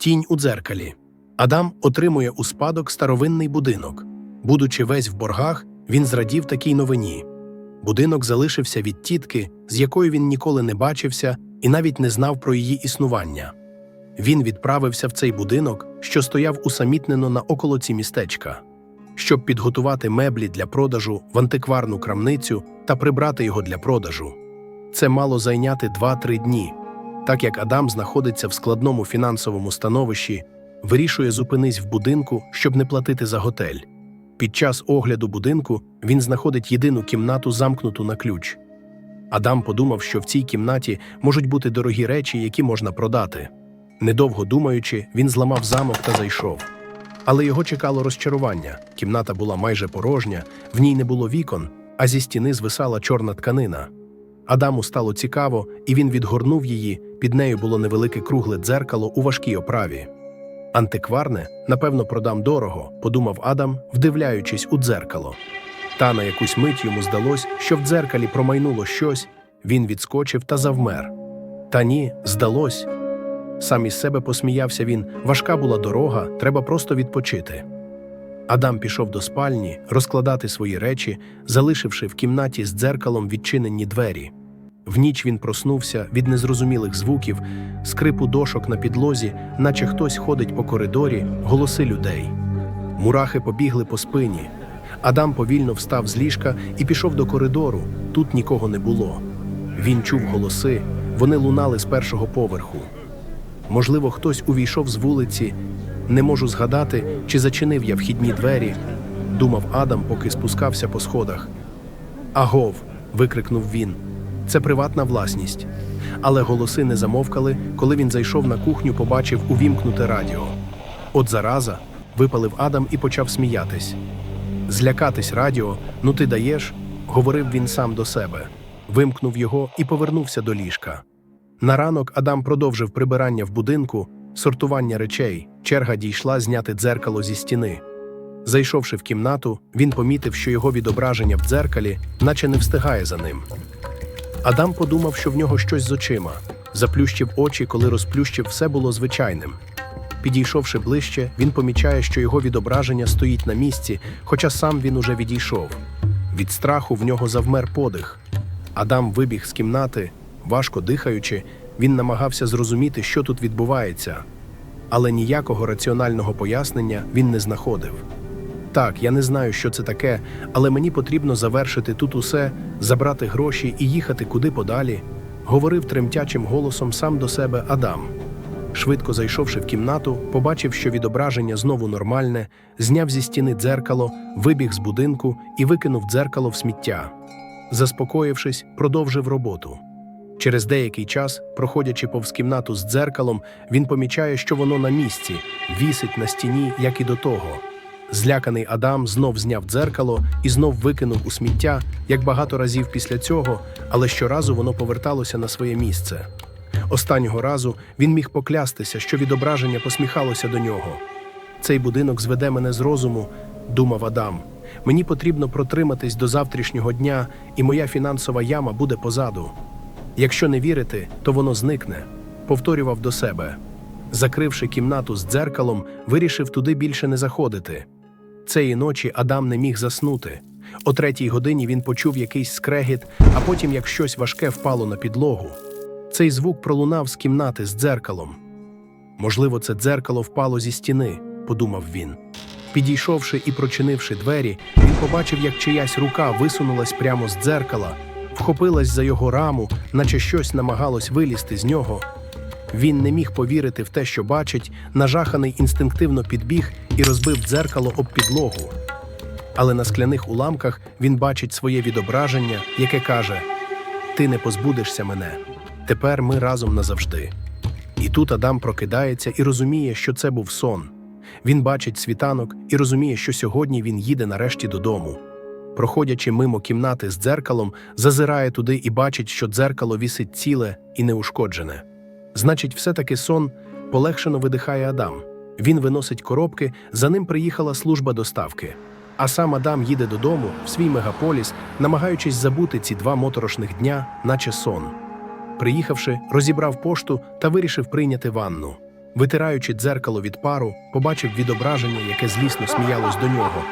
Тінь у дзеркалі. Адам отримує у спадок старовинний будинок. Будучи весь в боргах, він зрадів такій новині. Будинок залишився від тітки, з якою він ніколи не бачився і навіть не знав про її існування. Він відправився в цей будинок, що стояв усамітнено на околоці містечка, щоб підготувати меблі для продажу в антикварну крамницю та прибрати його для продажу. Це мало зайняти 2-3 дні. Так як Адам знаходиться в складному фінансовому становищі, вирішує зупинись в будинку, щоб не платити за готель. Під час огляду будинку він знаходить єдину кімнату, замкнуту на ключ. Адам подумав, що в цій кімнаті можуть бути дорогі речі, які можна продати. Недовго думаючи, він зламав замок та зайшов. Але його чекало розчарування. Кімната була майже порожня, в ній не було вікон, а зі стіни звисала чорна тканина. Адаму стало цікаво, і він відгорнув її. Під нею було невелике кругле дзеркало у важкій оправі. Антикварне, напевно, продам дорого, подумав Адам, вдивляючись у дзеркало. Та на якусь мить йому здалось, що в дзеркалі промайнуло щось, він відскочив та завмер. Та ні, здалось. Сам із себе посміявся він, важка була дорога, треба просто відпочити. Адам пішов до спальні розкладати свої речі, залишивши в кімнаті з дзеркалом відчинені двері. В ніч він проснувся від незрозумілих звуків, скрипу дошок на підлозі, наче хтось ходить по коридорі, голоси людей. Мурахи побігли по спині. Адам повільно встав з ліжка і пішов до коридору. Тут нікого не було. Він чув голоси, вони лунали з першого поверху. Можливо, хтось увійшов з вулиці. Не можу згадати, чи зачинив я вхідні двері, думав Адам, поки спускався по сходах. Агов. викрикнув він. Це приватна власність. Але голоси не замовкали, коли він зайшов на кухню, побачив увімкнуте радіо. От зараза, випалив Адам і почав сміятись. Злякатись радіо, ну ти даєш, говорив він сам до себе. Вимкнув його і повернувся до ліжка. На ранок Адам продовжив прибирання в будинку, сортування речей. Черга дійшла зняти дзеркало зі стіни. Зайшовши в кімнату, він помітив, що його відображення в дзеркалі, наче не встигає за ним. Адам подумав, що в нього щось з очима. Заплющив очі, коли розплющив, все було звичайним. Підійшовши ближче, він помічає, що його відображення стоїть на місці, хоча сам він уже відійшов. Від страху в нього завмер подих. Адам вибіг з кімнати, важко дихаючи, він намагався зрозуміти, що тут відбувається. Але ніякого раціонального пояснення він не знаходив. Так, я не знаю, що це таке, але мені потрібно завершити тут усе, забрати гроші і їхати куди подалі, говорив тремтячим голосом сам до себе Адам. Швидко зайшовши в кімнату, побачив, що відображення знову нормальне, зняв зі стіни дзеркало, вибіг з будинку і викинув дзеркало в сміття. Заспокоївшись, продовжив роботу. Через деякий час, проходячи повз кімнату з дзеркалом, він помічає, що воно на місці, вісить на стіні, як і до того. Зляканий Адам знов зняв дзеркало і знов викинув у сміття, як багато разів після цього, але щоразу воно поверталося на своє місце. Останнього разу він міг поклястися, що відображення посміхалося до нього. Цей будинок зведе мене з розуму, думав Адам. Мені потрібно протриматись до завтрашнього дня, і моя фінансова яма буде позаду. Якщо не вірити, то воно зникне, повторював до себе. Закривши кімнату з дзеркалом, вирішив туди більше не заходити. Цієї ночі Адам не міг заснути. О третій годині він почув якийсь скрегіт, а потім як щось важке впало на підлогу. Цей звук пролунав з кімнати з дзеркалом. Можливо, це дзеркало впало зі стіни, подумав він. Підійшовши і прочинивши двері, він побачив, як чиясь рука висунулась прямо з дзеркала, вхопилась за його раму, наче щось намагалось вилізти з нього. Він не міг повірити в те, що бачить, нажаханий інстинктивно підбіг і розбив дзеркало об підлогу. Але на скляних уламках він бачить своє відображення, яке каже: Ти не позбудешся мене. Тепер ми разом назавжди. І тут Адам прокидається і розуміє, що це був сон. Він бачить світанок і розуміє, що сьогодні він їде нарешті додому. Проходячи мимо кімнати з дзеркалом, зазирає туди і бачить, що дзеркало вісить ціле і неушкоджене. Значить, все-таки сон полегшено видихає Адам. Він виносить коробки, за ним приїхала служба доставки. А сам Адам їде додому в свій мегаполіс, намагаючись забути ці два моторошних дня, наче сон. Приїхавши, розібрав пошту та вирішив прийняти ванну. Витираючи дзеркало від пару, побачив відображення, яке злісно сміялось до нього.